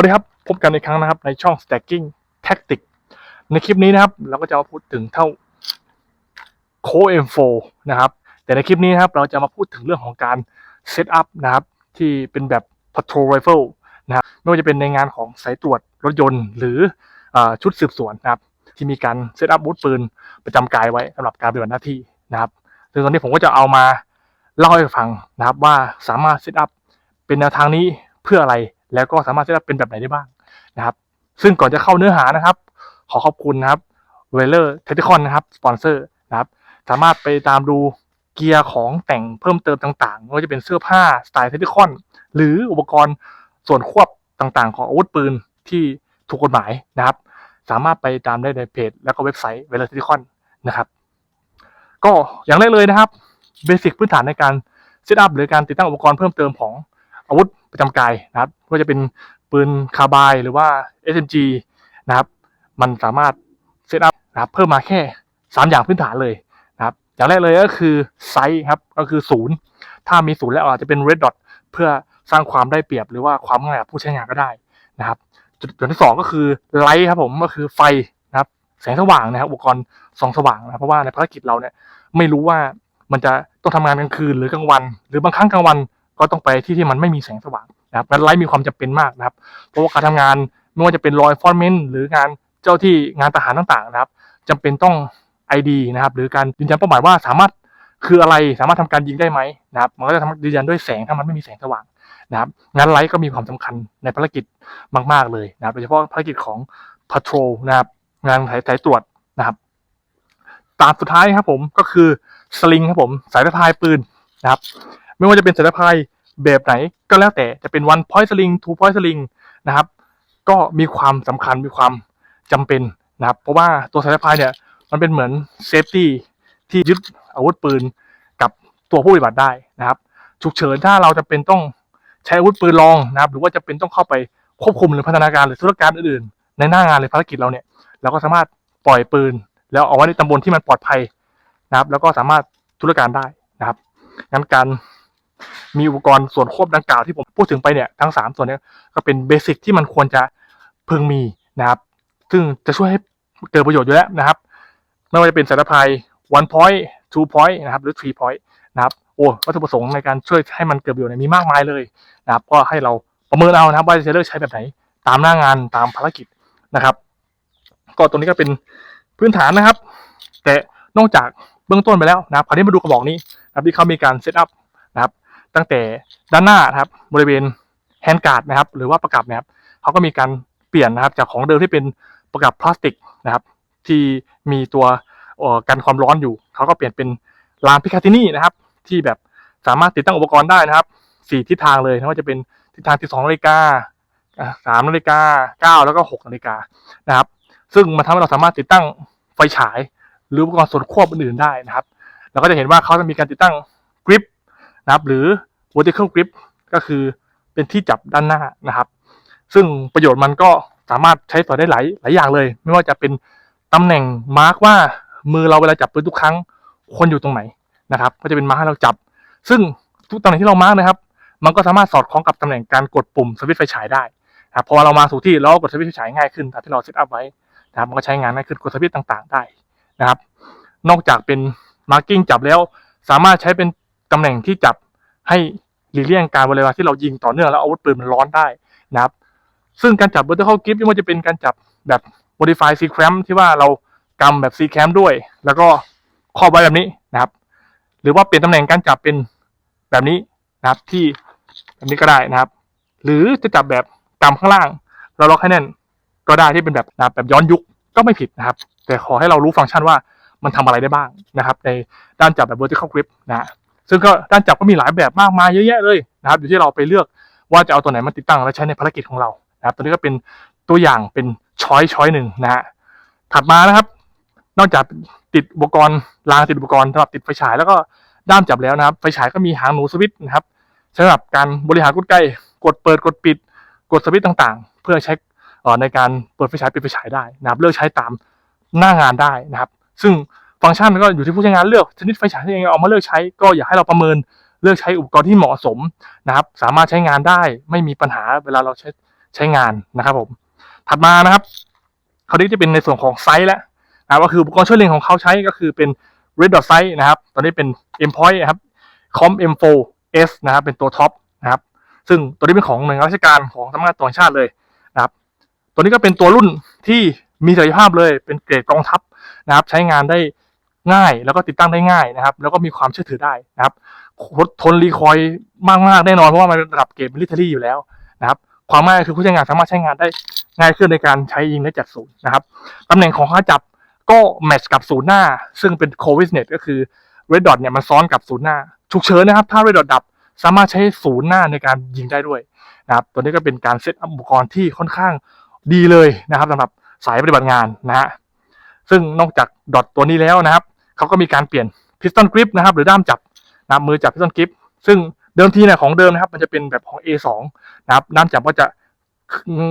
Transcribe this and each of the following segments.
สวัสดีครับ พบกันอีกครั้งนะครับ ในช่อง stacking tactic ในคลิปนี้นะครับ เราก็จะมาพูดถึงเท่า c o M4 นะครับ แต่ในคลิปนี้นะครับ เราจะมาพูดถึงเรื่องของการ set up นะครับ ที่เป็นแบบ patrol rifle นะครับ ไม่ว่าจะเป็นในงานของสายตรวจรถยนต์ หรืออชุดสืบสวนนะครับ ที่มีการ set up อาวุธปืนประจำกายไว้สำหรับการปฏิบัติหน้าที่นะครับซึ่งตอนนี้ผมก็จะเอามาเล่าให้ฟังนะครับว่าสามารถ set up เป็นแนวทางนี้เพื่ออะไร แล้วก็สามารถจะเป็นแบบไหนได้บ้างนะครับ ซึ่งก่อนจะเข้าเนื้อหานะครับ ขอขอบคุณนะครับเวเลอร์เทคนิคอนนะครับสปอนเซอร์นะครับ สามารถไปตามดูเกียร์ของแต่งเพิ่มเติมต่างๆไม่ว่าจะเป็นเสื้อผ้าสไตล์เทคนิคอนหรืออุปกรณ์ส่วนควบต่างๆ ของอาวุธปืนที่ถูกกฎหมายนะครับ สามารถไปตามได้ในเพจ แล้วก็เว็บไซต์เวเลอร์เทคนิคอนนะครับ ก็อย่างแรกเลยนะครับเบสิกพื้นฐานในการเซตอัพหรือการติดตั้งอุปกรณ์เพิ่มเติมของอาวุธ ประจำกายนะครับไม่ว่าจะเป็นปืนคาร์บายหรือว่า SMG นะครับ มันสามารถเซตอัพนะครับเพิ่มมาแค่ 3 อย่างพื้นฐานเลยนะครับอย่างแรกเลยก็คือไซส์ครับก็คือศูนย์ถ้ามีศูนย์แล้วอาจจะเป็น red dot เพื่อสร้างความได้เปรียบหรือว่าความง่ายกับผู้ใช้งานก็ได้นะครับ จุดที่สองก็คือไลท์ครับผมก็คือไฟนะครับ แสงสว่างนะครับอุปกรณ์ส่องสว่างนะครับเพราะว่าในภารกิจเราเนี่ยไม่รู้ว่ามันจะต้องทำงานกลางคืนหรือกลางวัน หรือบางครั้งกลางวัน ก็ต้องไปที่ที่มันไม่มีแสงสว่างนะครับงั้นไลท์มีความจำเป็นมากนะครับ เพราะว่าการทำงานไม่ว่าจะเป็นรอยฟอนเมนหรืองานเจ้าที่งานทหารต่างๆนะครับจำเป็นต้อง ID นะครับ หรือการยืนยันเป้าหมายว่าสามารถคืออะไรสามารถทำการยิงได้ไหมนะครับมันก็จะทำยืนยันด้วยแสงถ้ามันไม่มีแสงสว่างนะครับงานไลท์ก็มีความสำคัญในภารกิจมาก ๆเลยนะครับโดยเฉพาะภารกิจของ patrol นะครับงานสายตรวจนะครับตามสุดท้ายครับผมก็คือสลิงครับผมสายสะพายปืนนะครับ ไม่ว่าจะเป็นสายสะพายแบบไหนก็แล้วแต่จะเป็น one point sling two point sling นะครับ ก็มีความสำคัญมีความจำเป็นนะครับ เพราะว่าตัวสายสะพายเนี่ยมันเป็นเหมือนเซฟตี้ที่ยึดอาวุธปืนกับตัวผู้ปฏิบัติได้นะครับฉุกเฉินถ้าเราจะเป็นต้องใช้อาวุธปืนรองนะครับ หรือว่าจะเป็นต้องเข้าไปควบคุมหรือพัฒนาการหรือธุรการอื่นๆ ในหน้างานหรือภารกิจเราเนี่ยเราก็สามารถปล่อยปืน แล้วเอาไว้ในตำบลที่มันปลอดภัยนะครับ แล้วก็สามารถธุรการได้นะครับงั้นการ มีอุปกรณ์ส่วนควบดังกล่าวที่ผมพูดถึงไปเนี่ยทั้งสามส่วนนี้ก็เป็นเบสิกที่มันควรจะพึงมีนะครับ ซึ่งจะช่วยให้เกิดประโยชน์อยู่แล้วนะครับ ไม่ว่าจะเป็นสายพาย one point two point นะครับหรือ three point นะครับโอ้วัตถุประสงค์ในการช่วยให้มันเกิดประโยชน์เนี่ยมีมากมายเลยนะครับ ก็ให้เราประเมินเอานะครับว่าจะเลือกใช้แบบไหน ตามหน้างานตามภารกิจนะครับ ก็ตรงนี้ก็เป็นพื้นฐานนะครับ แต่นอกจากเบื้องต้นไปแล้วนะครับคราวนี้มาดูกระบอกนี้นะครับที่เขามีการเซตอัพ ตั้งแต่ด้านหน้านะครับบริเวณแฮนด์การ์ดนะครับ หรือว่าประกับนะครับเขาก็มีการเปลี่ยนนะครับจากของเดิมที่เป็นประกับพลาสติกนะครับ ที่มีตัวกันความร้อนอยู่เขาก็เปลี่ยนเป็นลามพิคาตินี่นะครับ ที่แบบสามารถติดตั้งอุปกรณ์ได้นะครับสี่ทิศทางเลยไม่ว่าจะเป็นทิศทางที่สองนาฬิกาสามนาฬิกาเก้าแล้วก็หกนาฬิกานะครับ ซึ่งมันทำให้เราสามารถติดตั้งไฟฉาย หรืออุปกรณ์ส่วนควบอื่นๆได้นะครับ เราก็จะเห็นว่าเขาจะมีการติดตั้ง นะครับ หรือ vertical grip ก็คือเป็นที่จับด้านหน้านะครับ ซึ่งประโยชน์มันก็สามารถใช้ต่อได้หลายหลายอย่างเลย ไม่ว่าจะเป็นตำแหน่งมาร์กว่ามือเราเวลาจับปืนทุกครั้งควรอยู่ตรงไหนนะครับ ก็จะเป็นมาร์กให้เราจับ ซึ่งทุกตำแหน่งที่เรามาร์กนะครับ มันก็สามารถสอดคล้องกับตำแหน่งการกดปุ่มสวิตช์ไฟฉายได้นะครับพอเรามาสู่ที่เราก็กดสวิตช์ไฟฉายง่ายขึ้นตามที่เราเซตอัพไว้นะครับมันก็ใช้งานง่ายขึ้นกดสวิตช์ต่าง ๆ ได้นะครับ นอกจากเป็นมาร์กิ้งจับแล้ว สามารถใช้เป็น ตำแหน่งที่จับให้หลีกเลี่ยงการเวลาที่เรายิงต่อเนื่องแล้วอาวุธปืนมันร้อนได้นะครับ ซึ่งการจับ vertical grip ไม่ว่าจะเป็นการจับแบบ modify C clamp ที่ว่าเรากำแบบ C clamp ด้วย แล้วก็ครอบไว้แบบนี้นะครับ หรือว่าเปลี่ยนตำแหน่งการจับเป็นแบบนี้นะครับที่แบบนี้ก็ได้นะครับ หรือจะจับแบบกำข้างล่าง เราล็อกให้แน่นก็ได้ที่เป็นแบบนะบแบบย้อนยุคก็ไม่ผิดนะครับ แต่ขอให้เรารู้ฟังก์ชันว่ามันทำอะไรได้บ้างนะครับ ในด้านจับแบบ vertical grip นะฮะ ซึ่งก็ด้านจับก็มีหลายแบบมากมายเยอะแยะเลยนะครับอยู่ที่เราไปเลือกว่าจะเอาตัวไหนมาติดตั้งและใช้ในภารกิจของเรานะครับตัวนี้ก็เป็นตัวอย่างเป็นช้อยช้อยหนึ่งนะฮะถัดมานะครับ นอกจากติดอุปกรณ์รางติดอุปกรณ์สำหรับติดไฟฉายแล้วก็ด้ามจับแล้วนะครับ ไฟฉายก็มีหางหนูสวิตช์นะครับสำหรับการบริหารกลไกกดเปิดกดปิด กดสวิตช์ต่างๆ เพื่อใช้ในการเปิดไฟฉายปิดไฟฉายได้นะครับเลือกใช้ตามหน้างานได้นะครับ ซึ่ง ฟังก์ชันก็อยู่ที่ผู้ใช้งานเลือกชนิดไฟฉายที่ยังเอามาเลือกใช้ก็อยากให้เราประเมินเลือกใช้อุปกรณ์ที่เหมาะสมนะครับ สามารถใช้งานได้ไม่มีปัญหาเวลาเราใช้ใช้งานนะครับผม ถัดมานะครับเขาวนี้จะเป็นในส่วนของไซส์แล้วนะก็คืออุปกรณ์ช่วยเล็งของเขาใช้ก็คือเป็น red dot sight นะครับ ตอนนี้เป็น m point นะครับ com m4s นะครับ เป็นตัวท็อปนะครับ ซึ่งตัวนี้เป็นของหน่วยงานราชการของสำนักงานตรวจแห่งชาติเลยนะครับ ตัวนี้ก็เป็นตัวรุ่นที่มีศักยภาพเลย เป็นเกรดกองทัพนะครับ ใช้งานได้ ง่ายแล้วก็ติดตั้งได้ง่ายนะครับ แล้วก็มีความเชื่อถือได้นะครับทนรีคอยล์มากๆแน่นอนเพราะว่ามันเป็นระดับเกรดมิลิเทอรี่อยู่แล้วนะครับ ความง่ายคือผู้ใช้งานสามารถใช้งานได้ง่ายขึ้นในการใช้ยิงได้จากศูนย์นะครับตำแหน่งของขาจับก็แมทช์กับศูนย์หน้า ซึ่งเป็นโควิสเน็ตก็คือ Red Dot เนี่ยมันซ้อนกับศูนย์หน้าฉุกเฉินนะครับ ถ้า Red Dot ดับสามารถใช้ศูนย์หน้าในการยิงได้ด้วยนะครับ ตัวนี้ก็เป็นการเซตอุปกรณ์ที่ค่อนข้างดีเลยนะครับสำหรับสายปฏิบัติงานนะฮะซึ่งนอกจากดอทตัวนี้แล้วนะครับ เขาก็มีการเปลี่ยนพิสตันกริปนะครับ หรือด้ามจับนะมือจับพิสตันกริปซึ่งเดิมทีเนี่ยของเดิมนะครับ มันจะเป็นแบบของ A2 นะครับด้ามจับก็จะ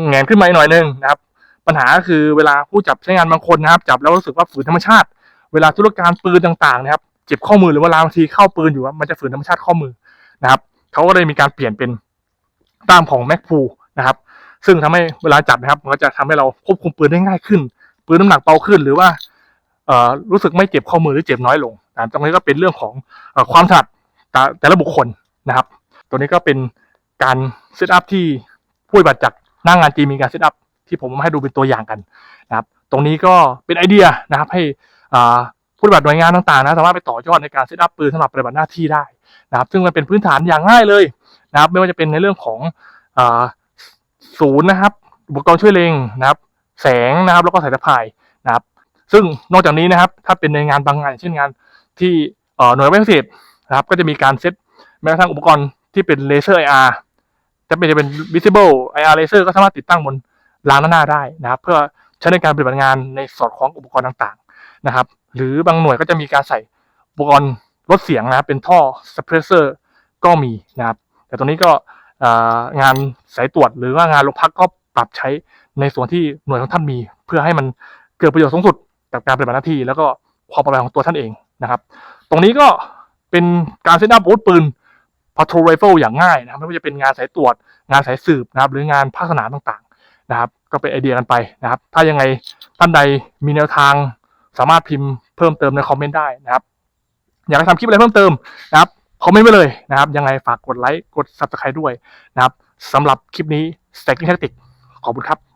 แงนขึ้นมาอีกหน่อยนึงนะครับ ปัญหาก็คือเวลาผู้จับใช้งานบางคนนะครับ จับแล้วรู้สึกว่าฝืนธรรมชาติ เวลาธุรการปืนต่างๆนะครับเจ็บข้อมือหรือเวลาบางทีเข้าปืนอยู่อะมันจะฝืนธรรมชาติข้อมือนะครับเขาก็เลยมีการเปลี่ยนเป็นด้ามของแม็กฟูนะครับ ซึ่งทำให้เวลาจับนะครับ มันก็จะทำให้เราควบคุมปืนได้ง่ายขึ้น ปืนน้ำหนักเบาขึ้น หรือว่า รู้สึกไม่เจ็บข้อมือหรือเจ็บน้อยลงนะตรงนี้ก็เป็นเรื่องของอความถนัดแต่แต่ละบุคคลนะครับ ตัวนี้ก็เป็นการเซตอัพที่ผู้ปฏิบัติจากหน้างงานจีมีการเซตอัพที่ผมมาให้ดูเป็นตัวอย่างกันนะครับ ตรงนี้ก็เป็นไอเดียนะครับ ให้ผู้ปฏิบัติหน่วยงานต่างๆนะสามารถไปต่อยอดในการเซตอัพปืนสำหรับปฏิบัติหน้าที่ได้นะครับ ซึ่งมันเป็นพื้นฐานอย่างง่ายเลยนะครับ ไม่ว่าจะเป็นในเรื่องของศูนย์นะครับ อุปกรณ์ช่วยเล็งนะครับ แสงนะครับ แล้วก็สายสะพายนะครับ ซึ่งนอกจากนี้นะครับ ถ้าเป็นในงานบางงาน เช่นงานที่เอ่อหน่วยวิเศษนะครับ ก็จะมีการเซตแม้กระทั่งอุปกรณ์ที่เป็นเลเซอร์ IR จะเป็นจะเป็น visible IR laser ก็สามารถติดตั้งบนรางด้านหน้าได้นะครับ เพื่อใช้ในการปฏิบัติงานในสอดคล้องอุปกรณ์ต่างๆนะครับ หรือบางหน่วยก็จะมีการใส่อุปกรณ์ลดเสียงนะครับ เป็นท่อ suppressor ก็มีนะครับ แต่ตรงนี้ก็งานสายตรวจหรือว่างานโรงพักก็ปรับใช้ในส่วนที่หน่วยของท่านมี เพื่อให้มันเกิดประโยชน์สูงสุด กับการปฏิบัติหน้าที่แล้วก็ความปลอดภัยของตัวท่านเองนะครับ ตรงนี้ก็เป็นการเซตอัพอาวุธปืน patrol rifle อย่างง่ายนะครับไม่ว่าจะเป็นงานสายตรวจ งานสายสืบนะครับ หรืองานภาคสนามต่างๆนะครับ ก็เป็นไอเดียกันไปนะครับ ถ้ายังไงท่านใดมีแนวทาง สามารถพิมพ์เพิ่มเติมในคอมเมนต์ได้นะครับ อยากทำคลิปอะไรเพิ่มเติมนะครับคอมเมนต์ไว้เลยนะครับ ยังไงฝากกดไลค์กด subscribe ด้วยนะครับสำหรับคลิปนี้ stacking tactic ขอบคุณครับ